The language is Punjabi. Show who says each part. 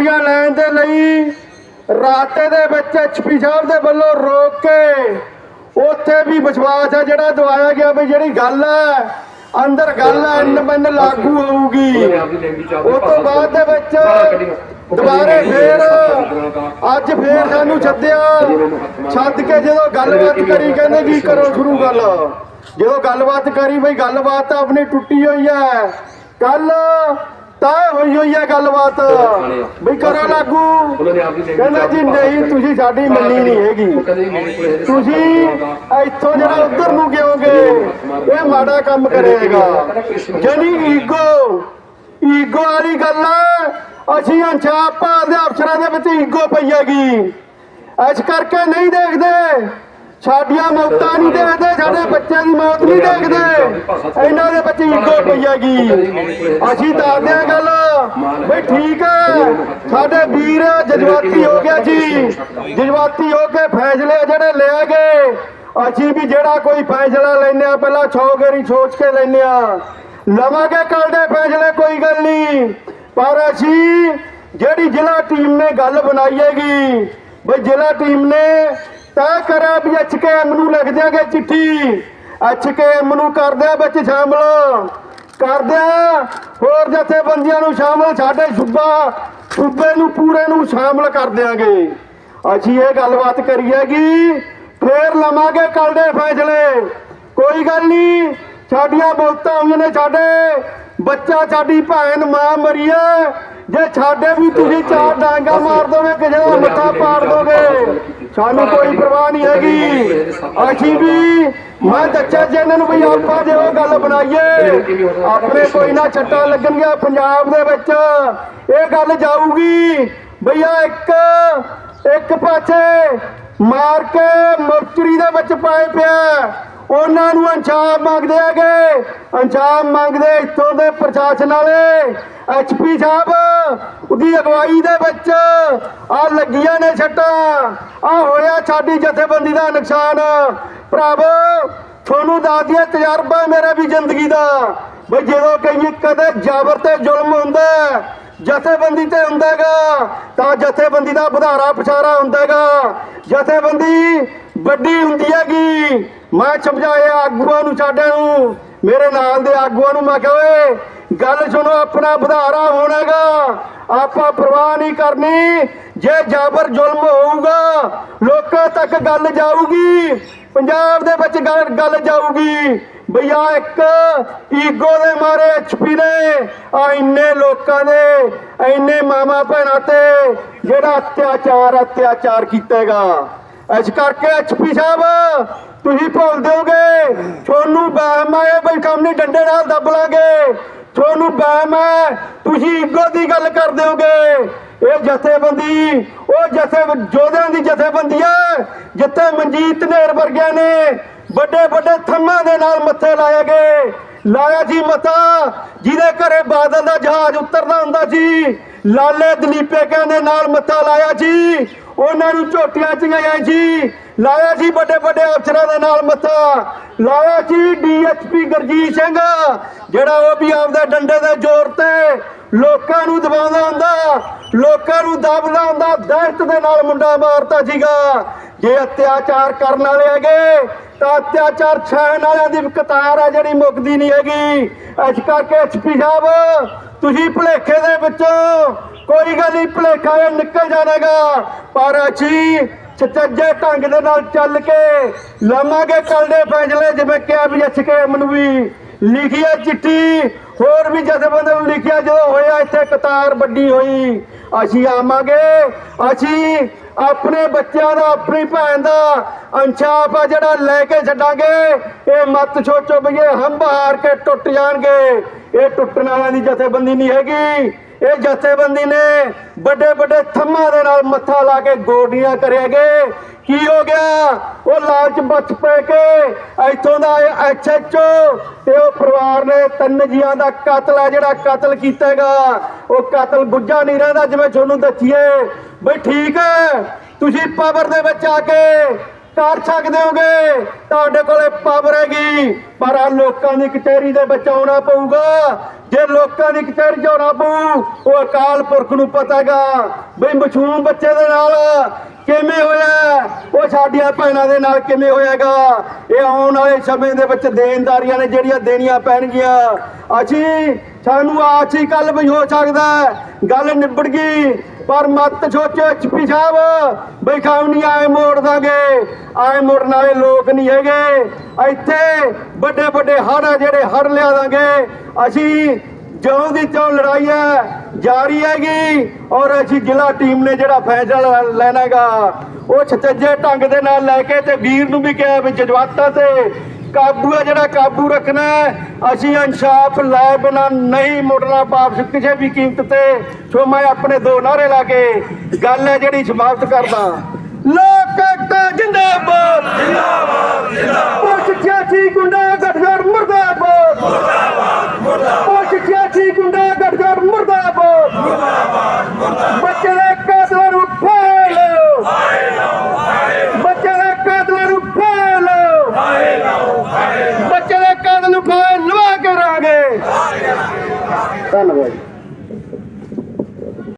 Speaker 1: ਗੋਡੀਆਂ ਲੈਣ ਦੇ ਲਈ ਰਾਤੇ ਦੇ ਵਿੱਚ ਐਚਪੀ ਸਾਹਿਬ ਦੇ ਵੱਲੋਂ ਰੋਕ ਕੇ ਉੱਥੇ ਵੀ ਵਿਸ਼ਵਾਸ ਹੈ ਜਿਹੜਾ ਦਵਾਇਆ ਗਿਆ ਵੀ ਜਿਹੜੀ ਗੱਲ ਹੈ, ਅੰਦਰ ਗੱਲ ਹੈ ਇੰਨ ਲਾਗੂ ਹੋਊਗੀ। ਉਹ ਤੋਂ ਬਾਅਦ ਦੇ ਵਿੱਚ ਦੁਬਾਰੇ ਫੇਰ ਅੱਜ ਫੇਰ ਸਾਨੂੰ ਛੱਡਿਆ ਛੱਡ ਕੇ ਜਦੋਂ ਗੱਲਬਾਤ ਕਰੀ, ਕਹਿੰਦੇ ਜੀ ਕਰੋ ਸ਼ੁਰੂ ਗੱਲ। ਜਦੋਂ ਗੱਲਬਾਤ ਕਰੀ, ਬਈ ਗੱਲਬਾਤ ਤਾਂ ਆਪਣੀ ਟੁੱਟੀ ਹੋਈ ਹੈ। ਕੱਲ ਤਾਂ ਹੋਈ ਹੋਈ ਹੈ ਗੱਲਬਾਤ। ਬਈ ਕਰੋ ਲਾਗੂ। ਕਹਿੰਦਾ ਜੀ ਨਹੀਂ ਤੁਸੀਂ ਸਾਡੀ ਮੰਨੀ ਨਹੀਂ ਹੈਗੀ। ਤੁਸੀਂ ਇੱਥੋਂ ਜਿਹੜਾ ਉਧਰ ਨੂੰ ਗਿਓਗੇ ਇਹ ਮਾੜਾ ਕੰਮ ਕਰੇਗਾ। ਜਨੀ ਈਗੋ ਈਗੋ ਵਾਲੀ ਗੱਲ ਹੈ ਅਸੀਂ ਅੰਛਾਪ ਭਾਲ ਦੇ ਅਫਸਰਾਂ ਦੇ ਵਿੱਚ ਈਗੋ ਪਈ ਹੈਗੀ। ਇਸ ਕਰਕੇ ਨਹੀਂ ਦੇਖਦੇ। ਸਾਡੀਆਂ ਮੌਤਾਂ ਨਹੀਂ ਦੇਖਦੇ ਸਾਡੇ ਬੱਚਿਆਂ ਦੀ ਮੌਤ ਨਹੀਂ ਦੇਖਦੇ। ਇਹਨਾਂ ਦੇ ਵਿੱਚ ਈਗੋ ਪਈ ਅਸੀਂ ਦੱਸਦੇ ਹਾਂ ਗੱਲ। ਵੀ ਠੀਕ ਹੈ ਸਾਡੇ ਵੀਰ ਜਜ਼ਬਾਤੀ ਹੋ ਗਿਆ ਜੀ। ਜਜ਼ਬਾਤੀ ਹੋ ਕੇ ਫੈਸਲੇ ਜਿਹੜੇ ਲਿਆ ਗਏ। ਅਸੀਂ ਵੀ ਜਿਹੜਾ ਕੋਈ ਫੈਸਲਾ ਲੈਨੇ ਆ ਪਹਿਲਾਂ ਛੋਗੇਰੀ ਸੋਚ ਕੇ ਲੈਨੇ ਆ ਲਵਾਂਗੇ ਕੱਲ ਦੇ ਫੈਸਲੇ, ਕੋਈ ਗੱਲ ਨਹੀਂ। ਪਰ ਅਸੀਂ ਜਿਹੜੀ ਜ਼ਿਲ੍ਹਾ ਟੀਮ ਨੇ ਗੱਲ ਬਣਾਈ ਹੈਗੀ, ਬਈ ਜ਼ਿਲ੍ਹਾ ਟੀਮ ਨੇ ਤੈਅ ਕਰਿਆ ਵੀ ਐਚਕੇਐਮ ਨੂੰ ਲਿਖ ਦਿਆਂਗੇ ਚਿੱਠੀ। ਐਚਕੇਐਮ ਨੂੰ ਕਰ ਵਿੱਚ ਸ਼ਾਮਲ। ਕਰ ਹੋਰ ਜਥੇਬੰਦੀਆਂ ਨੂੰ ਸ਼ਾਮਲ ਸਾਡੇ ਸੂਬਾ, ਸੂਬੇ ਨੂੰ, ਪੂਰੇ ਨੂੰ ਸ਼ਾਮਲ ਕਰ ਦਿਆਂਗੇ। ਅਸੀਂ ਇਹ ਗੱਲਬਾਤ ਕਰੀਏਗੀ ਫੇਰ ਲਵਾਂਗੇ ਕੱਲ ਦੇ ਫੈਸਲੇ। ਕੋਈ ਗੱਲ ਨਹੀਂ ਸਾਡੀਆਂ ਬੋਲਤਾਂ ਹੋਈਆਂ ਨੇ ਸਾਡੇ। ਬੱਚਾ, ਸਾਡੀ ਭੈਣ, ਮਾਂ ਮਰੀਏ ਜੇ ਸਾਡੇ ਵੀ ਤੁਸੀਂ ਚਾਰ ਡਾਂਗਾ ਮਾਰ ਦੋਗੇ ਕਿਸੇ ਦਾ ਮੱਥਾ ਪਾੜ ਦੋਗੇ ਸਾਨੂੰ ਕੋਈ ਪਰਵਾਹ ਨਹੀਂ ਹੈਗੀ। ਅਸੀਂ ਵੀ ਮੈਂ ਦੱਸਿਆ ਜੀ ਇਹਨਾਂ ਨੂੰ ਵੀ ਆਪਾਂ ਜੇ ਉਹ ਗੱਲ ਬਣਾਈਏ। ਆਪਣੇ ਕੋਈ ਨਾ ਛੱਟਾਂ ਲੱਗਣਗੀਆਂ ਪੰਜਾਬ ਦੇ ਵਿੱਚ। ਇਹ ਗੱਲ ਜਾਊਗੀ। ਭਈਆ ਇੱਕ ਇੱਕ ਪਾਸੇ ਮਾਰ ਕੇ ਮੁਰਚਰੀ ਦੇ ਵਿੱਚ ਪਾਏ ਪਿਆ। ਉਹਨਾਂ ਨੂੰ ਇਨਸਾਫ ਮੰਗਦੇ ਹੈਗੇ। ਇਨਸਾਫ ਮੰਗਦੇ ਇੱਥੋਂ ਦੇ ਪ੍ਰਸ਼ਾਸਨ ਵਾਲੇ। ਐਚਪੀ ਸਾਹਿਬ, ਉਹਦੀ ਅਗਵਾਈ ਦੇ ਵਿੱਚ ਆ ਲੱਗੀਆਂ ਨੇ ਛੱਟਾਂ ਆ ਹੋਇਆ ਸਾਡੀ ਜਥੇਬੰਦੀ ਦਾ ਨੁਕਸਾਨ। ਭਰਾਵੋ, ਤੁਹਾਨੂੰ ਦੱਸ ਦਈਏ, ਤਜਰਬਾ ਮੇਰਾ ਵੀ ਜ਼ਿੰਦਗੀ ਦਾ। ਬਈ ਜਦੋਂ ਕਈ ਕਦੇ ਜ਼ਬਰ ਤੇ ਜ਼ੁਲਮ ਹੁੰਦਾ ਜਥੇਬੰਦੀ ਤੇ ਹੁੰਦਾਗਾ ਤਾਂ ਜਥੇਬੰਦੀ ਦਾ ਵਧਾਰਾ ਪਛਾਰਾ ਹੁੰਦਾਗਾ ਜਥੇਬੰਦੀ ਵੱਡੀ ਹੁੰਦੀ ਹੈਗੀ। ਮੈਂ ਸਮਝਾਇਆ ਆਗੂਆਂ ਨੂੰ ਸਾਡਿਆਂ ਨੂੰ, ਮੇਰੇ ਨਾਲ ਦੇ ਆਗੂਆਂ ਨੂੰ, ਮੈਂ ਕਿਹਾ, ਓਏ, ਗੱਲ ਸੁਣੋ, ਆਪਣਾ ਵਧਾਰਾ ਹੋਣਾਗਾ ਆਪਾਂ ਪਰਵਾਹ ਨਹੀਂ ਕਰਨੀ, ਜੇ ਜਾਬਰ ਜ਼ੁਲਮ ਹੋਊਗਾ, ਲੋਕਾਂ ਤੱਕ ਗੱਲ ਜਾਊਗੀ, ਪੰਜਾਬ ਦੇ ਵਿੱਚ ਗੱਲ ਗੱਲ ਜਾਊਗੀ। ਭਈਆ ਇੱਕ ਈਗੋ ਦੇ ਮਾਰੇ ਐਚਪੀ ਨੇ ਆ ਇੰਨੇ ਲੋਕਾਂ ਦੇ, ਇੰਨੇ ਮਾਮਾ ਭੈਣਾਂ ਤੇ, ਜਿਹੜਾ ਅਤਿਆਚਾਰ ਅਤਿਆਚਾਰ ਕੀਤੇਗਾ। ਇਸ ਕਰਕੇ ਐਚਪੀ ਸਾਹਿਬ, ਤੁਸੀਂ ਭੁੱਲ ਦਿਓਗੇ ਤੁਹਾਨੂੰ ਵਹਿਮ ਆਏ ਬਈ ਕੰਮ ਨਹੀਂ ਡੰਡੇ ਨਾਲ ਦੱਬ ਲਾਂਗੇ। ਤੁਹਾਨੂੰ ਵਹਿਮ ਹੈ, ਤੁਸੀਂ ਈਗੋ ਦੀ ਗੱਲ ਕਰ ਦਿਓਗੇ। ਇਹ ਜਥੇਬੰਦੀ, ਉਹ ਜਥੇ, ਜੋਧਿਆਂ ਦੀ ਜਥੇਬੰਦੀ ਹੈ, ਜਿੱਥੇ ਮਨਜੀਤ ਨੇਰ ਵਰਗਿਆਂ ਨੇ ਵੱਡੇ ਵੱਡੇ ਥੰਮਾਂ ਦੇ ਨਾਲ ਮੱਥੇ ਲਾਏ ਗਏ। ਲਾਇਆ ਜੀ ਮਤਾ ਜਿਹਦੇ ਘਰੇ ਬਾਦਲ ਦਾ ਜਹਾਜ਼ ਉਤਰਦਾ ਹੁੰਦਾ ਸੀ। ਲਾਲੇ ਦਲੀਪੇ ਦੇ ਨਾਲ ਮੱਥਾ ਲਾਇਆ ਜੀ। ਉਹਨਾਂ ਨੂੰ ਝੋਟੀਆਂ ਚਗਾਇਆ ਜੀ। ਲਾਇਆ ਜੀ ਵੱਡੇ ਵੱਡੇ ਅਫਸਰਾਂ ਦੇ ਨਾਲ ਮੱਥਾ। ਲਾਇਆ ਜੀ ਡੀਐਸਪੀ ਗੁਰਜੀਤ ਸਿੰਘ, ਜਿਹੜਾ ਉਹ ਵੀ ਆਪਦੇ ਡੰਡੇ ਦੇ ਜ਼ੋਰ ਤੇ ਲੋਕਾਂ ਨੂੰ ਦਬਾਉਂਦਾ ਹੁੰਦਾ। ਲੋਕਾਂ ਨੂੰ ਦਬਦਾ ਹੁੰਦਾ ਦਹਿਸ਼ਤ ਦੇ ਨਾਲ ਮੁੰਡਾ ਮਾਰਤਾ ਸੀਗਾ। ਜੇ ਅਤਿਆਚਾਰ ਕਰਨ ਵਾਲੇ ਹੈਗੇ, ਤਾਂ ਅਤਿਆਚਾਰ ਛਾਣ ਵਾਲਿਆਂ ਦੀ ਕਤਾਰ ਆ ਜਿਹੜੀ ਮੁੱਕਦੀ ਨਹੀਂ ਹੈਗੀ। ਇਸ ਕਰਕੇ ਐਚਪੀ ਸਾਹਿਬ, ਤੁਸੀਂ ਭੁਲੇਖੇ ਦੇ ਵਿੱਚੋਂ ਕੋਈ ਗੱਲ ਨਹੀਂ, ਭੁਲੇਖਾ ਇਹ ਨਿਕਲ ਜਾਣਾਗਾ। ਪਰ ਅਸੀਂ ਸੱਚੇ ਢੰਗ ਦੇ ਨਾਲ ਚੱਲ ਕੇ ਲਵਾਂਗੇ ਕੱਲ ਦੇ ਫੈਸਲੇ, ਜਿਵੇਂ ਕਿਹਾ ਵੀ ਐਚਕੇਐਮ ਨੂੰ ਵੀ। ਲਿਖੀ ਹੈ ਚਿੱਠੀ, ਹੋਰ ਵੀ ਜਥੇਬੰਦੀਆਂ ਨੂੰ ਲਿਖਿਆ, ਜਦੋਂ ਹੋਇਆ ਇੱਥੇ ਕਤਾਰ ਵੱਡੀ ਹੋਈ। ਅਸੀਂ ਆਵਾਂਗੇ। ਅਸੀਂ ਆਪਣੇ ਬੱਚਿਆਂ ਦਾ, ਆਪਣੀ ਭੈਣ ਦਾ ਇਨਸਾਫ ਆ ਜਿਹੜਾ ਲੈ ਕੇ ਛੱਡਾਂਗੇ। ਇਹ ਮਤ ਸੋਚੋ ਵੀ ਇਹ ਹੰਬ ਹਾਰ ਕੇ ਟੁੱਟ ਜਾਣਗੇ। ਇਹ ਟੁੱਟਣ ਵਾਲਿਆਂ ਦੀ ਜਥੇਬੰਦੀ ਨਹੀਂ ਹੈਗੀ। ਇਹ ਜਥੇਬੰਦੀ ਨੇ ਵੱਡੇ ਵੱਡੇ ਥੰਮਾਂ ਦੇ ਨਾਲ ਮੱਥਾ ਲਾ ਕੇ ਗੋਡੀਆਂ ਕਰਿਆਗੇ ਕੀ ਹੋ ਗਿਆ? ਉਹ ਲਾਲਚ ਬਚ ਪੈ ਕੇ ਇੱਥੋਂ ਦਾ ਐਚਐਚਓ ਤੇ ਉਹ ਪਰਿਵਾਰ ਨੇ ਤਿੰਨ ਜੀਆਂ ਦਾ ਕਤਲ ਹੈ, ਜਿਹੜਾ ਕਤਲ ਕੀਤਾਗਾ ਉਹ ਕਤਲ ਗੁੱਜਾ ਨਹੀਂ ਰਹਿੰਦਾ ਜਿਵੇਂ ਤੁਹਾਨੂੰ ਦੱਸੀਏ। ਬਈ ਠੀਕ ਹੈ, ਤੁਸੀਂ ਪਾਵਰ ਦੇ ਵਿੱਚ ਆ ਕੇ ਕਰ ਸਕਦੇ ਹੋਗੇ? ਤੁਹਾਡੇ ਕੋਲੇ ਪਾਵਰ ਹੈਗੀ ਪਰ ਆ ਲੋਕਾਂ ਦੀ ਕਚਹਿਰੀ ਦੇ ਵਿੱਚ ਆਉਣਾ ਪਊਗਾ। ਜੇ ਲੋਕਾਂ ਦੀ ਕਚਹਿਰੀ ਜਾਣਾ ਪਊ, ਉਹ ਅਕਾਲ ਪੁਰਖ ਨੂੰ ਪਤਾਗਾ ਬਈ ਮਛੂਮ ਬੱਚੇ ਦੇ ਨਾਲ ਕਿਵੇਂ ਹੋਇਆ? ਉਹ ਸਾਡੀਆਂ ਭੈਣਾਂ ਦੇ ਨਾਲ ਕਿਵੇਂ ਹੋਇਆਗਾ ਇਹ ਆਉਣ ਵਾਲੇ ਸਮੇਂ ਦੇ ਵਿੱਚ ਦੇਣਦਾਰੀਆਂ ਨੇ ਜਿਹੜੀਆਂ ਦੇਣੀਆਂ ਪੈਣਗੀਆਂ। ਅਸੀਂ, ਸਾਨੂੰ ਆਸ ਕੱਲ ਵੀ ਹੋ ਸਕਦਾ ਗੱਲ ਨਿਬੜ ਗਈ। ਪਰ ਮਤ ਸੋਚੋ ਐਚਪੀ ਸਾਹਿਬ, ਬਈ ਖਾਮ ਆਏ ਮੋੜ ਦਾਂਗੇ। ਆਏ ਮੋੜਨ ਵਾਲੇ ਲੋਕ ਨਹੀਂ ਹੈਗੇ। ਇੱਥੇ ਵੱਡੇ ਵੱਡੇ ਹੜ੍ਹ ਆ ਜਿਹੜੇ ਹੜ ਲਿਆ ਦਾਂਗੇ। ਅਸੀਂ ਜਿਉਂ ਦੀ ਤਿਉਂ ਲੜਾਈ ਹੈ, ਜਾਰੀ ਹੈਗੀ ਔਰ ਅਸੀਂ ਜ਼ਿਲ੍ਹਾ ਟੀਮ ਨੇ ਜਿਹੜਾ ਫੈਸਲਾ ਲੈਣਾਗਾ ਉਹ ਛੱਜੇ ਢੰਗ ਦੇ ਨਾਲ ਲੈ ਕੇ ਤੇ ਵੀਰ ਨੂੰ ਵੀ ਕਿਹਾ ਵੀ ਜਜ਼ਬਾਤਾਂ ਤੇ ਕਾਬੂ ਹੈ ਜਿਹੜਾ ਕਾਬੂ ਰੱਖਣਾ ਹੈ। ਅਸੀਂ ਇਨਸਾਫ ਲੈ ਬਿਨਾ ਨਹੀਂ ਮੁੜਨਾ ਵਾਪਸ ਕਿਸੇ ਵੀ ਕੀਮਤ ਤੇ। ਸੋ ਮੈਂ ਆਪਣੇ ਦੋ ਨਾਰੇ ਲਾ ਕੇ ਗੱਲ ਹੈ ਜਿਹੜੀ ਸਮਾਪਤ ਕਰਦਾ। ਲੋਕ ਜਿੰਦਾਬਾਦ। ਜਿੰਦਾਬਾਦ ਜਿੰਦਾਬਾਦ।